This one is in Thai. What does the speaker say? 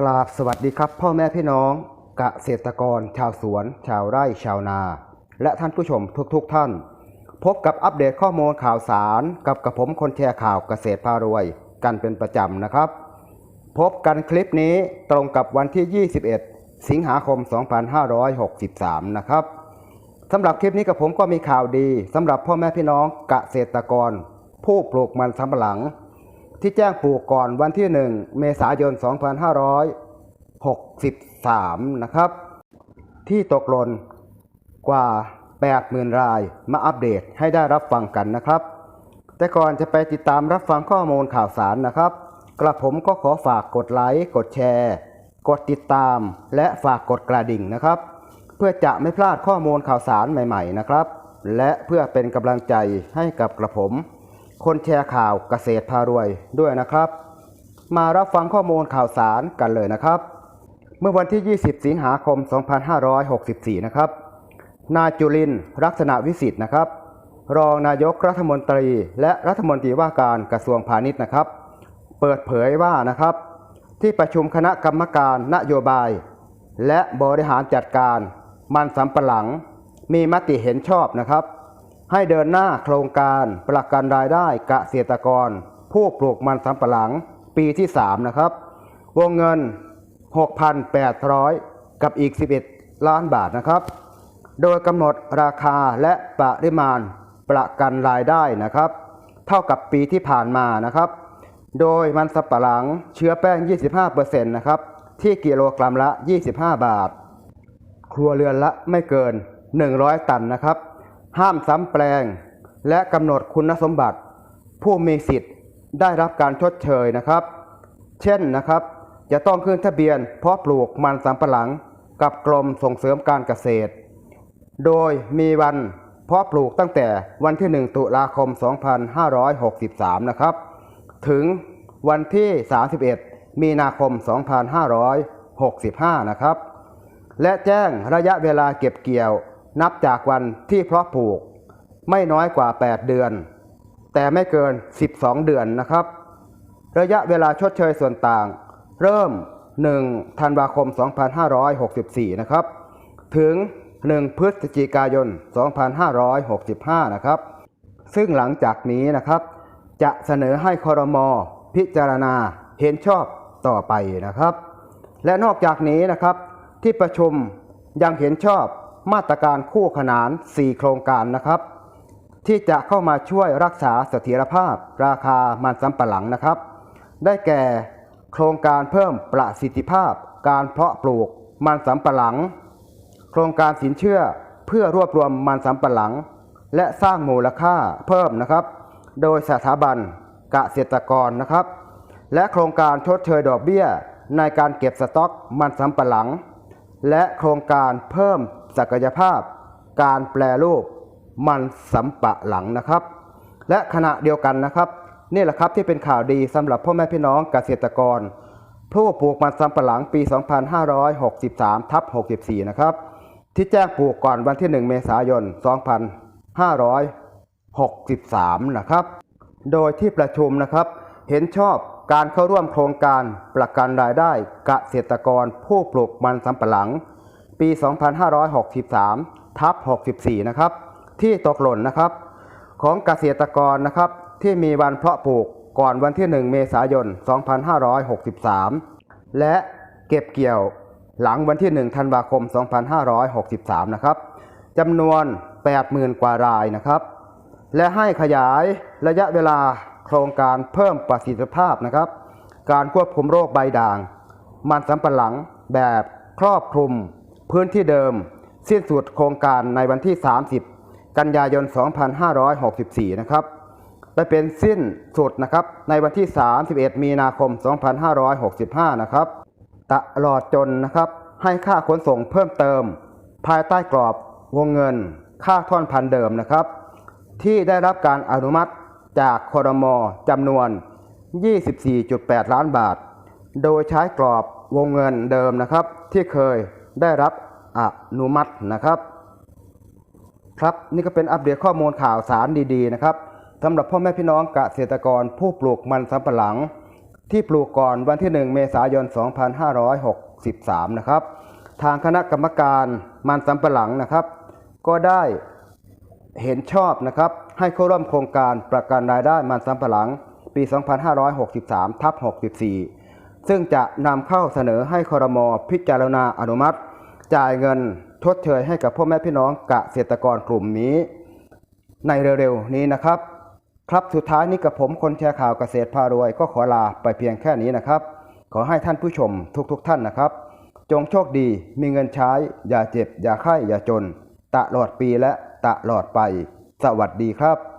กราบสวัสดีครับพ่อแม่พี่น้องเกษตรกร ชาวสวน ชาวไร่ชาวนา และท่านผู้ชมทุกๆทท่าน พบกับอัปเดตข้อมูลข่าวสาร กับกระผมคนแชร์ข่าวเกษตรพารวย กันเป็นประจำนะครับ พบกันคลิปนี้ตรงกับวันที่ 21 สิงหาคม 2563 นะครับสำหรับคลิปนี้กับผมก็มีข่าวดีสำหรับพ่อแม่พี่น้องเกษตรกร ผู้ปลูกมันสำปะหลัง ที่แจ้งปลูกก่อนวันที่ 1 เมษายน 2563 นะครับ ที่ตกหล่นกว่า 80,000 รายมาอัปเดตให้ได้รับฟังกันนะครับ แต่ก่อนจะไปติดตามรับฟังข้อมูลข่าวสารนะครับ กระผมก็ขอฝากกดไลค์ กดแชร์ กดติดตาม และฝากกดกระดิ่งนะครับ เพื่อจะไม่พลาดข้อมูลข่าวสารใหม่ ๆ นะครับ และเพื่อเป็นกำลังใจให้กับกระผม คนแชร์ข่าวเกษตรพารวยด้วยนะครับ มารับฟังข้อมูลข่าวสารกันเลยนะครับ เมื่อวันที่ 20 สิงหาคม 2564 นะครับ นายจุลินร์ลักษณะวิสิทธ์นะครับ รองนายกรัฐมนตรีและรัฐมนตรีว่าการกระทรวงพาณิชย์นะครับ เปิดเผยว่านะครับ ที่ประชุมคณะกรรมการนโยบาย และบริหารจัดการมันสำปะหลังมีมติเห็นชอบนะครับ ให้เดินหน้าโครงการประกันรายได้เกษตรกร ผู้ปลูกมันสำปะหลังปีที่ 3 นะครับ วงเงิน 6,800 กับอีก 11 ล้านบาทนะครับ โดยกำหนดราคาและปริมาณประกันรายได้นะครับ เท่ากับปีที่ผ่านมานะครับ โดยมันสับปะหลังเชื้อแป้ง 25%นะครับที่กิโลกรัมละ 25 บาท ครัวเรือนละไม่เกิน 100 ตันนะครับ ห้ามซ้ำแปลง และกำหนดคุณสมบัติ ผู้มีสิทธิ์ได้รับการชดเชยนะครับ เช่นนะครับจะต้องขึ้นทะเบียนเพาะปลูกมันสำปะหลัง กับกรมส่งเสริมการเกษตร โดยมีวันเพาะปลูกตั้งแต่วันที่ 1 ตุลาคม 2563 นะครับ ถึงวันที่ 31 มีนาคม 2565 นะครับ และแจ้งระยะเวลาเก็บเกี่ยว นับจากวันที่เพาะปลูก ไม่น้อยกว่า 8 เดือน แต่ไม่เกิน 12 เดือนนะครับ ระยะเวลาชดเชยส่วนต่าง เริ่ม 1 ธันวาคม 2564 นะครับ ถึง 1 พฤศจิกายน 2565 นะครับ ซึ่งหลังจากนี้นะครับ จะเสนอให้คอรมอพิจารณาเห็นชอบต่อไปนะครับ และนอกจากนี้นะครับที่ประชุมยังเห็นชอบ มาตรการคู่ขนาน 4 โครงการนะครับ ที่จะเข้ามาช่วยรักษาเสถียรภาพ ราคามันสำปะหลังนะครับ ได้แก่โครงการเพิ่มประสิทธิภาพ การเพาะปลูกมันสำปะหลัง โครงการสินเชื่อเพื่อรวบรวมมันสำปะหลัง และสร้างมูลค่าเพิ่มนะครับ โดยสถาบันเกษตรกรนะครับ และโครงการชดเชยดอกเบี้ยในการเก็บสต็อกมันสำปะหลัง และโครงการเพิ่ม ศักยภาพ การแปลรูปมันสำปะหลังนะครับ และขณะเดียวกันนะครับนี่แหละครับที่เป็นข่าวดีสำหรับพ่อแม่พี่น้องเกษตรกร ผู้ปลูกมันสำปะหลังปี 2563ทับ64 นะครับ ที่แจ้งปลูกก่อนวันที่ 1 เมษายน 2563 นะครับ โดยที่ประชุมนะครับ เห็นชอบการเข้าร่วมโครงการประกันรายได้เกษตรกรผู้ปลูกมันสำปะหลัง ปี 2563 ทับ 64 นะครับ ที่ตกหล่นนะครับ ของเกษตรกรนะครับ ที่มีวันเพาะปลูกก่อนวันที่ 1 เมษายน 2563 และเก็บเกี่ยวหลังวันที่ 1 ธันวาคม 2563 นะครับจำนวน 80,000 กว่ารายนะครับ และให้ขยายระยะเวลาโครงการเพิ่มประสิทธิภาพนะครับ การควบคุมโรคใบด่าง มันสำปะหลังแบบครอบคลุม พื้นที่เดิมสิ้นสุดโครงการในวันที่ 30 กันยายน 2564 นะครับไปเป็นสิ้นสุดนะครับในวันที่ 31 มีนาคม 2565 นะครับตลอดจนนะครับให้ค่าขนส่งเพิ่มเติม ภายใต้กรอบวงเงิน ค่าท่อนพันเดิมนะครับ ที่ได้รับการอนุมัติจากคอรมอจำนวน 24.8 ล้านบาท โดยใช้กรอบวงเงินเดิมนะครับที่เคย ได้รับอนุมัตินะครับ ครับนี่ก็เป็นอัปเดตข้อมูลข่าวสารดีๆนะครับสำหรับพ่อแม่พี่น้องเกษตรกรผู้ปลูกมันสำปะหลัง ที่ปลูกก่อนวันที่ 1 เมษายน 2563 นะครับ ทางคณะกรรมการมันสำปะหลังนะครับ ก็ได้เห็นชอบนะครับ ให้เข้าร่วมโครงการประกันรายได้มันสำปะหลัง ปี 2563ทับ64 ซึ่งจะนำเข้าเสนอให้คอรมอพิจารณาอนุมัติ จ่ายเงินทดเชยให้กับพ่อแม่พี่น้องเกษตรกรกลุ่มนี้ ในเร็วๆนี้นะครับ ครับสุดท้ายนี้กับผมคนแชร์ข่าวเกษตรพารวยก็ขอลาไปเพียงแค่นี้นะครับ ขอให้ท่านผู้ชมทุกๆทท่านนะครับ จงโชคดีมีเงินใช้ อย่าเจ็บ อย่าไข้อย่าจนตลอดปีและตลอดไป สวัสดีครับ